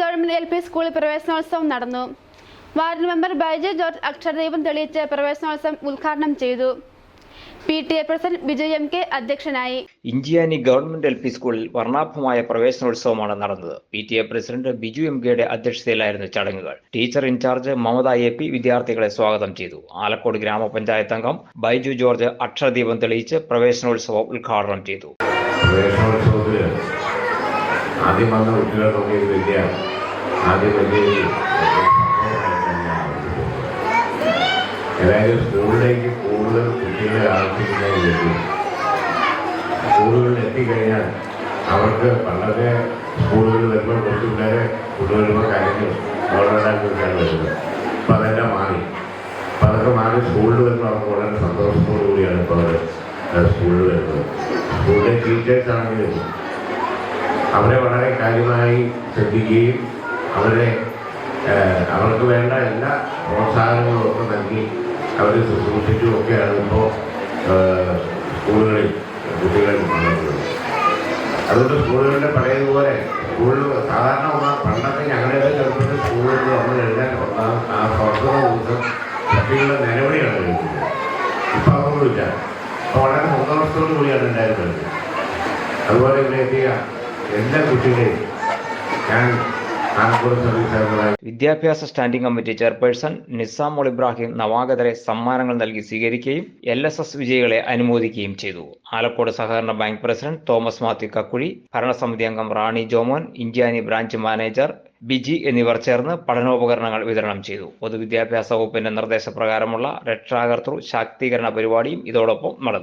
Government L P സ്കൂളിൽ പ്രവേശനോത്സവം നടന്നു. വാർഡ് മെമ്പർ ബൈജു ജോർജ് അക്ഷരദീപം തെളിയിച്ച് പ്രവേശനോത്സവം ഉദ്ഘാടനം ചെയ്തു. P T A president Biju M K അധ്യക്ഷനായി. ഇഞ്ചിയാനി ഗവൺമെന്റ് എൽ പി സ്കൂളിൽ വർണാഭമായ പ്രവേശനോത്സവമാണ് നടന്നത്. P T A president Biju M കെയുടെ അധ്യക്ഷതയിലായിരുന്നു ചടങ്ങുകൾ. Teacher in charge Mamatha A P വിദ്യാർത്ഥികളെ സ്വാഗതം ചെയ്തു. ആലക്കോട് ഗ്രാമപഞ്ചായത്ത് അംഗം ബൈജു ജോർജ് അക്ഷരദീപം തെളിയിച്ച് പ്രവേശനോത്സവം ഉദ്ഘാടനം ചെയ്തു. പ്രവേശനോത്സവത്തിൽ ആദ്യം വന്ന കുട്ടികൾക്കൊക്കെ ഇത് വലിയ ആദ്യം വലിയ. ഏതായാലും സ്കൂളിലേക്ക് കൂടുതൽ കുട്ടികളെ ആകർഷിക്കുന്നതിന് വേണ്ടി സ്കൂളുകളിൽ എത്തിക്കഴിഞ്ഞാൽ അവർക്ക് പണ്ടത്തെ സ്കൂളുകളിൽ വരുമ്പോൾ കുറച്ച് പിള്ളേരെ കൊണ്ടുവരുമ്പോൾ കാര്യങ്ങൾ ഓരോരാൾക്കൊക്കെയാണ് വരുന്നത് അപ്പം അതെല്ലാം മാറി. അപ്പം അതൊക്കെ മാറി സ്കൂളിൽ വരുമ്പോൾ അവർക്ക് വളരെ സന്തോഷത്തോടു കൂടിയാണ് ഇപ്പോൾ അവർ സ്കൂളിൽ വരുന്നത്. സ്കൂളിലെ ടീച്ചേഴ്സ് ആണെങ്കിലും അവരെ വളരെ കാര്യമായി ശ്രദ്ധിക്കുകയും അവരെ അവർക്ക് വേണ്ട എല്ലാ പ്രോത്സാഹനങ്ങളും ഒക്കെ നൽകി അവരെ ശുശ്രൂഷിച്ചും ഒക്കെയാണ് ഇപ്പോൾ സ്കൂളുകളിൽ കുട്ടികളെ കൊണ്ടുവരുന്നത്. അതുകൊണ്ട് സ്കൂളുകളുടെ പഴയതുപോലെ സ്കൂളിൽ സാധാരണ ഒന്നാം പണ്ടൊക്കെ ഞങ്ങളുടെ ചെറുപ്പത്തിൽ സ്കൂളുകളിൽ നമ്മൾ എഴുതാൻ ഒന്നാം ആ പ്രവർത്തന ദിവസം കുട്ടികളുടെ നിലവിളിയാണ് കഴിക്കുന്നത് ഇപ്പം അതൊന്നുമില്ല. അപ്പോൾ വളരെ സന്തോഷത്തോടു കൂടിയാണ് ഉണ്ടായിരുന്നത്. അതുപോലെ ഇവിടെ എത്തിയ എല്ലാ കുട്ടികളെയും ഞാൻ വിദ്യാഭ്യാസ standing committee chairperson Nisamol Ibrahim നവാഗതരെ സമ്മാനങ്ങൾ നൽകി സ്വീകരിക്കുകയും എൽ എസ് എസ് വിജയികളെ അനുമോദിക്കുകയും ചെയ്തു. ആലക്കോട് സഹകരണ ബാങ്ക് പ്രസിഡന്റ് തോമസ് മാത്യു കക്കുഴി ഭരണസമിതി അംഗം റാണി ജോമോൻ ഇന്ത്യാനി ബ്രാഞ്ച് മാനേജർ ബിജി എന്നിവർ ചേർന്ന് പഠനോപകരണങ്ങൾ വിതരണം ചെയ്തു. പൊതുവിദ്യാഭ്യാസ വകുപ്പിന്റെ നിർദ്ദേശപ്രകാരമുള്ള രക്ഷാകർത്തൃ ശാക്തീകരണ പരിപാടിയും ഇതോടൊപ്പം നടന്നു.